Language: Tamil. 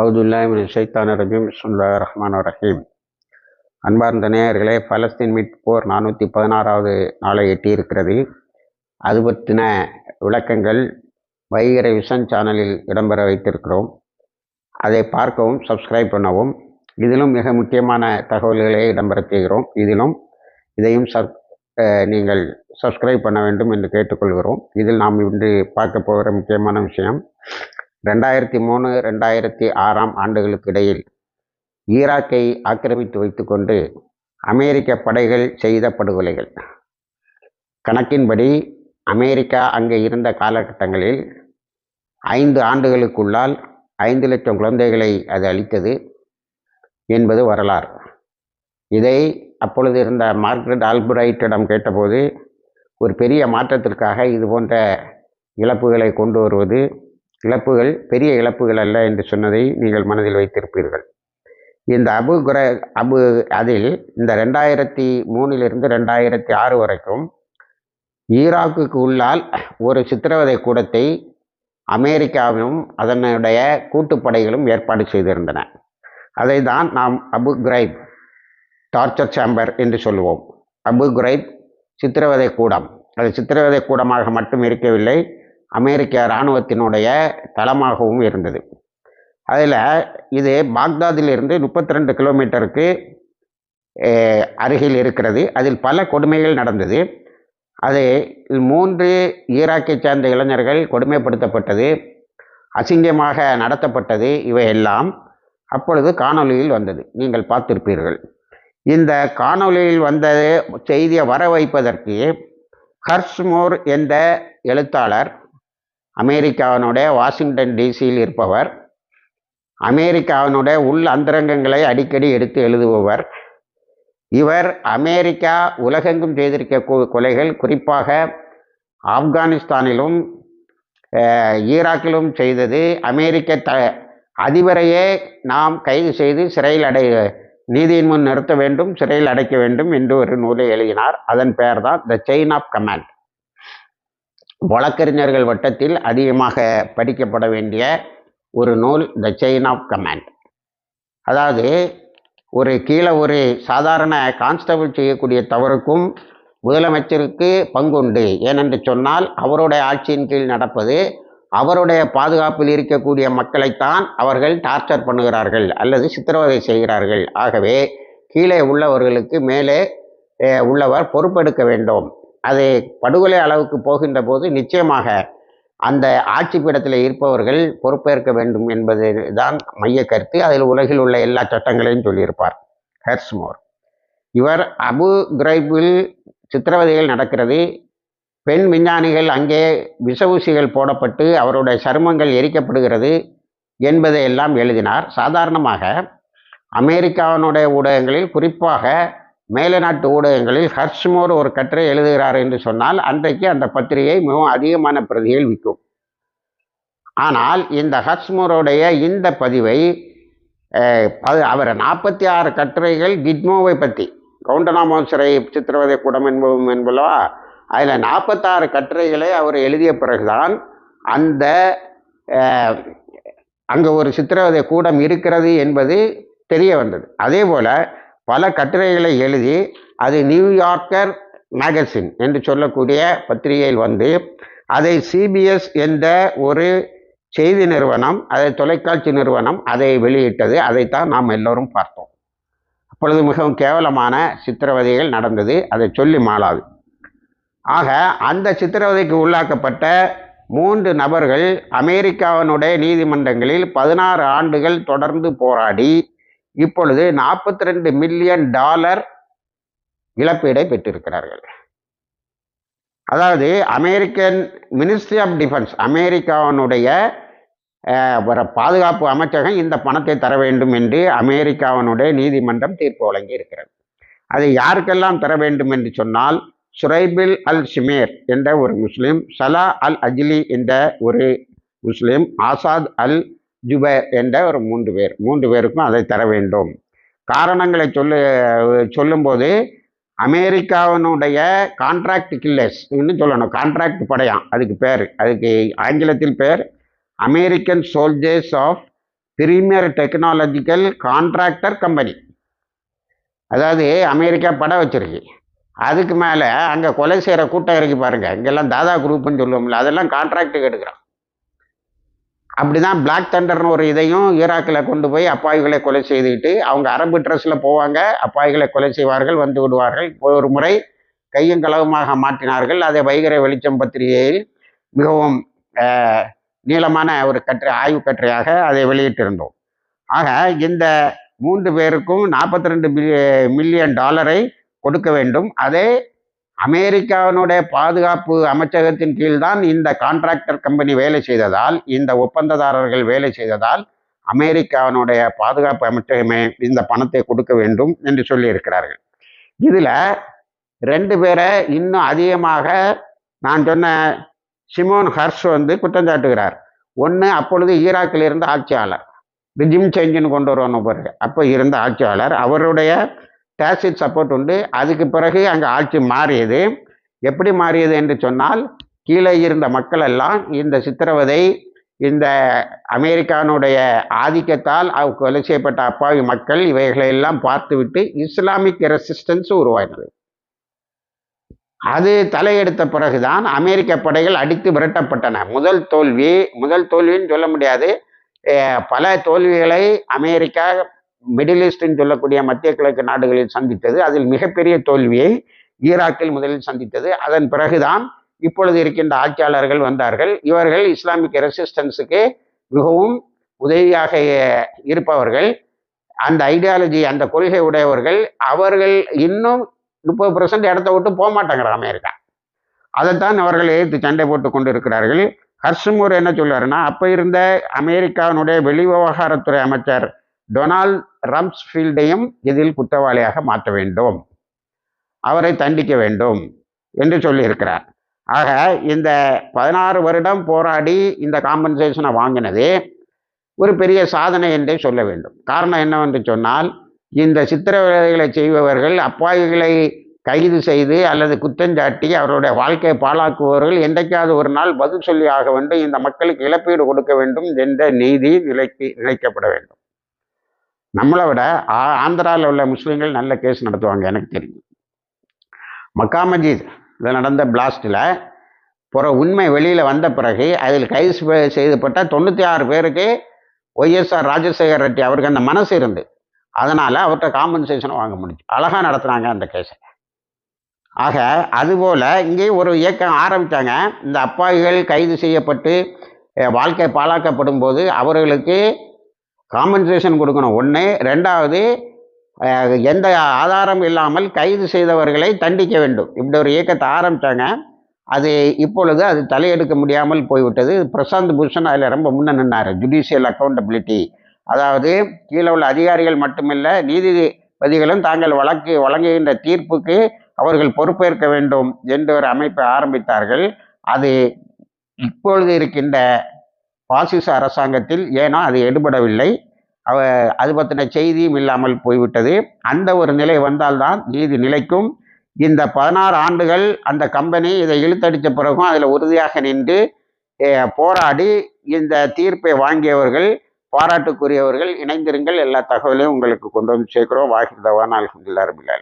அவுதுல்லாமின் ஷைத்தான ரஜீம். சுல்லா ரஹ்மான் ரஹீம். அன்பார்ந்த நேயர்களே பலஸ்தீன் மீட்பு போர் நானூற்றி பதினாறாவது நாளை எட்டியிருக்கிறது. அது பற்றின விளக்கங்கள் வைகரை விஷன் சேனலில் இடம்பெற வைத்திருக்கிறோம். அதை பார்க்கவும் சப்ஸ்கிரைப் பண்ணவும். இதிலும் மிக முக்கியமான தகவல்களை இடம்பெற செய்கிறோம். இதிலும் இதையும் சப் நீங்கள் சப்ஸ்கிரைப் பண்ண வேண்டும் என்று கேட்டுக்கொள்கிறோம். இதில் நாம் இன்று பார்க்க போகிற முக்கியமான விஷயம் ரெண்டாயிரத்தி மூணு ரெண்டாயிரத்தி ஆறாம் ஆண்டுகளுக்கு இடையில் ஈராக்கை ஆக்கிரமித்து வைத்துக்கொண்டு அமெரிக்க படைகள் செய்த படுகொலைகள். கணக்கின்படி அமெரிக்கா அங்கே இருந்த காலகட்டங்களில் ஐந்து ஆண்டுகளுக்குள்ளால் ஐந்து லட்சம் குழந்தைகளை அது அளித்தது என்பது வரலாறு. இதை அப்பொழுது இருந்த மார்க்ரெட் ஆல்பரைட்டிடம் கேட்டபோது ஒரு பெரிய மாற்றத்திற்காக இது போன்ற இழப்புகளை கொண்டு வருவது இழப்புகள் பெரிய இழப்புகள் அல்ல என்று சொன்னதை நீங்கள் மனதில் வைத்திருப்பீர்கள். இந்த அபு குர அபு அதில் இந்த ரெண்டாயிரத்தி மூணிலிருந்து ரெண்டாயிரத்தி ஆறு வரைக்கும் ஈராக்குக்கு உள்ளால் ஒரு சித்திரவதை கூடத்தை அமெரிக்காவும் அதனுடைய கூட்டுப்படைகளும் ஏற்பாடு செய்திருந்தன. அதை தான் நாம் அபு கிரைப் டார்ச்சர் சேம்பர் என்று சொல்லுவோம். அபு கிரைப் சித்திரவதை கூடம். அது சித்திரவதை கூடமாக மட்டும் இருக்கவில்லை அமெரிக்க இராணுவத்தினுடைய தளமாகவும் இருந்தது. அதில் இது பாக்தாதிலிருந்து முப்பத்தி ரெண்டு கிலோமீட்டருக்கு அருகில் இருக்கிறது. அதில் பல கொடுமைகள் நடந்தது. அது மூன்று ஈராக்கை சேர்ந்த இளைஞர்கள் கொடுமைப்படுத்தப்பட்டது அசிங்கமாக நடத்தப்பட்டது இவையெல்லாம் அப்பொழுது காணொலியில் வந்தது. நீங்கள் பார்த்திருப்பீர்கள். இந்த காணொலியில் வந்த செய்தியை வர வைப்பதற்கு ஹர்ஷ்மோர் என்ற எழுத்தாளர் அமெரிக்காவினுடைய வாஷிங்டன் டிசியில் இருப்பவர். அமெரிக்காவினுடைய உள் அந்தரங்கங்களை அடிக்கடி எடுத்து எழுதுபவர். இவர் அமெரிக்கா உலகெங்கும் செய்திருக்க கொலைகள் குறிப்பாக ஆப்கானிஸ்தானிலும் ஈராக்கிலும் செய்தது. அமெரிக்க த அதிபரையே நாம் கைது செய்து சிறையில் அடை நீதியின் முன் நிறுத்த வேண்டும் சிறையில் அடைக்க வேண்டும் என்று ஒரு நூலை எழுதினார். அதன் பெயர் தான் த செயின் ஆஃப் கமாண்ட். வழக்கறிஞர்கள் வட்டத்தில் அதிகமாக படிக்கப்பட வேண்டிய ஒரு நூல் த செயின் ஆஃப் கமாண்ட் அதாவது ஒரு கீழே ஒரு சாதாரண கான்ஸ்டபிள் செய்யக்கூடிய தவறுக்கும் முதலமைச்சருக்கு பங்குண்டு. ஏனென்று சொன்னால் அவருடைய ஆட்சியின் கீழ் நடப்பது அவருடைய பாதுகாப்பில் இருக்கக்கூடிய மக்களைத்தான் அவர்கள் டார்ச்சர் பண்ணுகிறார்கள் அல்லது சித்திரவதை செய்கிறார்கள். ஆகவே கீழே உள்ளவர்களுக்கு மேலே உள்ளவர் பொறுப்பெடுக்க வேண்டும். அது படுகொலை அளவுக்கு போகின்ற போது நிச்சயமாக அந்த ஆட்சி பீடத்தில் இருப்பவர்கள் பொறுப்பேற்க வேண்டும் என்பது தான் மைய கருத்து. அதில் உலகில் உள்ள எல்லா சட்டங்களையும் சொல்லியிருப்பார் ஹெர்ஸ்மோர் இவர் அபு கிரைபில் சித்திரவதைகள் நடக்கிறது. பெண் விஞ்ஞானிகள் அங்கே விஷவூசிகள் போடப்பட்டு அவருடைய சருமங்கள் எரிக்கப்படுகிறது என்பதை எல்லாம் எழுதினார். சாதாரணமாக அமெரிக்காவினுடைய ஊடகங்களில் குறிப்பாக மேலை நாட்டு ஊடகங்களில் ஹர்ஷ்மோர் ஒரு கட்டுரை எழுதுகிறார் என்று சொன்னால் அன்றைக்கு அந்த பத்திரிகை மிகவும் அதிகமான பிரதிகள் விற்கும். ஆனால் இந்த ஹர்ஷ்மோருடைய இந்த பதிவை அவர் நாற்பத்தி ஆறு கட்டுரைகள் கிட்மோவை பற்றி கவுண்டனாமோ சிறை சித்திரவதை கூடம் என்பவும் என்பதா அதில் நாற்பத்தாறு கட்டுரைகளை அவர் எழுதிய பிறகுதான் அந்த அங்கே ஒரு சித்திரவதை கூடம் இருக்கிறது என்பது தெரிய வந்தது. அதே போல் பல கட்டுரைகளை எழுதி அது நியூயார்க்கர் மேகசின் என்று சொல்லக்கூடிய பத்திரிகையில் வந்து அதை சிபிஎஸ் என்ற ஒரு செய்தி நிறுவனம் அதை தொலைக்காட்சி நிறுவனம் அதை வெளியிட்டது. அதைத்தான் நாம் எல்லோரும் பார்த்தோம். அப்பொழுது மிகவும் கேவலமான சித்திரவதைகள் நடந்தது. அதை சொல்லி மாளாது. ஆக அந்த சித்திரவதைக்கு உள்ளாக்கப்பட்ட மூன்று நபர்கள் அமெரிக்காவினுடைய நீதிமன்றங்களில் பதினாறு ஆண்டுகள் தொடர்ந்து போராடி இப்பொழுது நாற்பத்தி ரெண்டு மில்லியன் டாலர் இழப்பீடை பெற்றிருக்கிறார்கள். அதாவது அமெரிக்கன் மினிஸ்ட்ரி ஆஃப் டிஃபென்ஸ் அமெரிக்காவினுடைய பாதுகாப்பு அமைச்சகம் இந்த பணத்தை தர வேண்டும் என்று அமெரிக்காவினுடைய நீதிமன்றம் தீர்ப்பு வழங்கி இருக்கிறது. அதை யாருக்கெல்லாம் தர வேண்டும் என்று சொன்னால் சுரைபில் அல் ஷிமேர் என்ற ஒரு முஸ்லீம் சலா அல் அஜிலி என்ற ஒரு முஸ்லீம் ஆசாத் அல் ஜுபேர் என்ற ஒரு மூன்று பேர் மூன்று பேருக்கும் அதை தர வேண்டும். காரணங்களை சொல்லு சொல்லும்போது அமெரிக்காவினுடைய கான்ட்ராக்ட் கில்லர்ஸ் இன்னும் சொல்லணும். கான்ட்ராக்ட் படையாம் அதுக்கு பேர். அதுக்கு ஆங்கிலத்தில் பேர் American soldiers of premier technological contractor company அதாவது அமெரிக்கா படம் வச்சிருக்கு. அதுக்கு மேலே அங்கே கொலை செய்கிற கூட்டம் இருக்கு பாருங்க. இங்கெல்லாம் தாதா குரூப்னு சொல்லுவோம்ல அதெல்லாம் கான்ட்ராக்டுக்கு எடுக்கிறான் அப்படி தான் பிளாக் தண்டர்னு ஒரு இதையும் ஈராக்கில் கொண்டு போய் அப்பாவிகளை கொலை செய்துவிட்டு அவங்க அரபு ட்ரெஸ்ஸில் போவாங்க அப்பாவிகளை கொலை செய்வார்கள் வந்து விடுவார்கள். ஒரு முறை கையும் களவுமாக மாற்றினார்கள். அதை வைகரை வெளிச்சம் பத்திரிகையில் மிகவும் நீளமான ஒரு கட்டுரை ஆய்வு கட்டுரையாக அதை வெளியிட்டிருந்தோம். ஆக இந்த மூன்று பேருக்கும் நாற்பத்தி ரெண்டு மில்லியன் டாலரை கொடுக்க வேண்டும். அதே அமெரிக்காவினுடைய பாதுகாப்பு அமைச்சகத்தின் கீழ் தான் இந்த கான்ட்ராக்டர் கம்பெனி வேலை செய்ததால் இந்த ஒப்பந்ததாரர்கள் வேலை செய்ததால் அமெரிக்காவினுடைய பாதுகாப்பு அமைச்சகமே இந்த பணத்தை கொடுக்க வேண்டும் என்று சொல்லியிருக்கிறார்கள். இதில் ரெண்டு பேரை இன்னும் அதிகமாக நான் சொன்ன சிமோன் ஹர்ஷ் வந்து குற்றம் சாட்டுகிறார். ஒன்று அப்பொழுது ஈராக்கில் இருந்த ஆட்சியாளர். ரிஜிம் சேஞ்சுன்னு கொண்டு வருவாங்க பாருங்க. அப்போ இருந்த ஆட்சியாளர். அவருடைய டேசிட் சப்போர்ட் உண்டு. அதுக்கு பிறகு அங்கே ஆட்சி மாறியது. எப்படி மாறியது என்று சொன்னால் கீழே இருந்த மக்கள் எல்லாம் இந்த சித்திரவதை இந்த அமெரிக்கானுடைய ஆதிக்கத்தால் கொலை செய்யப்பட்ட அப்பாவி மக்கள் இவைகளை எல்லாம் பார்த்துவிட்டு இஸ்லாமிக் ரெசிஸ்டன்ஸ் உருவாயினது. அது தலையெடுத்த பிறகுதான் அமெரிக்க படைகள் அடித்து விரட்டப்பட்டன. முதல் தோல்வி முதல் தோல்வின்னு சொல்ல முடியாது. பல தோல்விகளை அமெரிக்கா மிடில் ஈஸ்ட்னு சொல்லக்கூடிய மத்திய கிழக்கு நாடுகளில் சந்தித்தது. அதில் மிகப்பெரிய தோல்வியை ஈராக்கில் முதலில் சந்தித்தது. அதன் பிறகுதான் இப்பொழுது இருக்கின்ற ஆட்சியாளர்கள் வந்தார்கள். இவர்கள் இஸ்லாமிக் ரெசிஸ்டன்ஸுக்கு மிகவும் உதவியாக இருப்பவர்கள். அந்த ஐடியாலஜி அந்த கொள்கை உடையவர்கள் அவர்கள் இன்னும் முப்பது பர்சன்ட் இடத்த விட்டு போக மாட்டேங்கிறாங்க அமெரிக்கா. அதைத்தான் அவர்கள் எதிர்த்து சண்டை போட்டு கொண்டு இருக்கிறார்கள் ஹர்ஷமூர் என்ன சொல்றாருன்னா அப்போ இருந்த அமெரிக்காவினுடைய வெளிவிவகாரத்துறை அமைச்சர் டொனால்ட் ரம்ஸ்ஃபீல்டையும் இதில் குற்றவாளியாக மாற்ற வேண்டும்? அவரை தண்டிக்க வேண்டும் என்று சொல்லியிருக்கிறார். ஆக இந்த பதினாறு வருடம் போராடி இந்த காம்பன்சேஷனை வாங்கினது ஒரு பெரிய சாதனை என்றே சொல்ல வேண்டும். காரணம் என்னவென்று சொன்னால் இந்த சித்திரவதைகளை செய்பவர்கள் அப்பாவிகளை கைது செய்து அல்லது குற்றஞ்சாட்டி அவருடைய வாழ்க்கையை பாழாக்குபவர்கள் என்றைக்காவது ஒரு நாள் பதில் சொல்லி ஆக வேண்டும். இந்த மக்களுக்கு இழப்பீடு கொடுக்க வேண்டும் என்ற நீதி நிலைக்கு நிலைக்கப்பட வேண்டும். நம்மளை விட ஆ- ஆந்திராவில் உள்ள முஸ்லீம்கள் நல்ல கேஸ் நடத்துவாங்க எனக்கு தெரியும். மக்கா மஜீத் இதில் நடந்த பிளாஸ்டில் புற உண்மை வெளியில் வந்த பிறகு அதில் கைது செய்யப்பட்ட தொண்ணூற்றி ஆறு பேருக்கு ஒய்எஸ்ஆர் ராஜசேகர் ரெட்டி அவருக்கு அந்த மனசு இருந்து அதனால் அவர்கிட்ட காம்பன்சேஷன் வாங்க முடிஞ்சு. அழகாக நடத்துனாங்க அந்த கேஸை ஆக அதுபோல் இங்கே ஒரு இயக்கம் ஆரம்பித்தாங்க இந்த அப்பாவிகள் கைது செய்யப்பட்டு வாழ்க்கை பாழாக்கப்படும் போது அவர்களுக்கு காம்பன்சேஷன் கொடுக்கணும். ஒன்று ரெண்டாவது எந்த ஆதாரம் இல்லாமல் கைது செய்தவர்களை தண்டிக்க வேண்டும். இப்படி ஒரு இயக்கத்தை ஆரம்பித்தாங்க அது இப்பொழுது அது தலையெடுக்க முடியாமல் போய்விட்டது. பிரசாந்த் பூஷன் அதில் ரொம்ப முன்னே நின்னார். ஜுடிஷியல் அக்கௌண்டபிலிட்டி அதாவது கீழே உள்ள அதிகாரிகள் மட்டுமில்ல நீதிபதிகளும் தாங்கள் வழக்கு வழங்குகின்ற தீர்ப்புக்கு அவர்கள் பொறுப்பேற்க வேண்டும் என்று ஒரு அமைப்பை ஆரம்பித்தார்கள். அது இப்பொழுது இருக்கின்ற பாசிச அரசாங்கத்தில் ஏன்னா அது எடுபடவில்லை. அவ அது பற்றின செய்தியும் இல்லாமல் போய்விட்டது. அந்த ஒரு நிலை வந்தால்தான் நீதி நிலைக்கும். இந்த பதினாறு ஆண்டுகள் அந்த கம்பெனி இதை இழுத்தடித்த பிறகும் அதில் உறுதியாக நின்று போராடி இந்த தீர்ப்பை வாங்கியவர்கள் பாராட்டுக்குரியவர்கள் இணைந்திருங்கள். எல்லா தகவலையும் உங்களுக்கு கொண்டு வந்து சேர்க்கிறோம். வாகிருதவான் அல்ஹம்துலில்லாஹ் ரபில்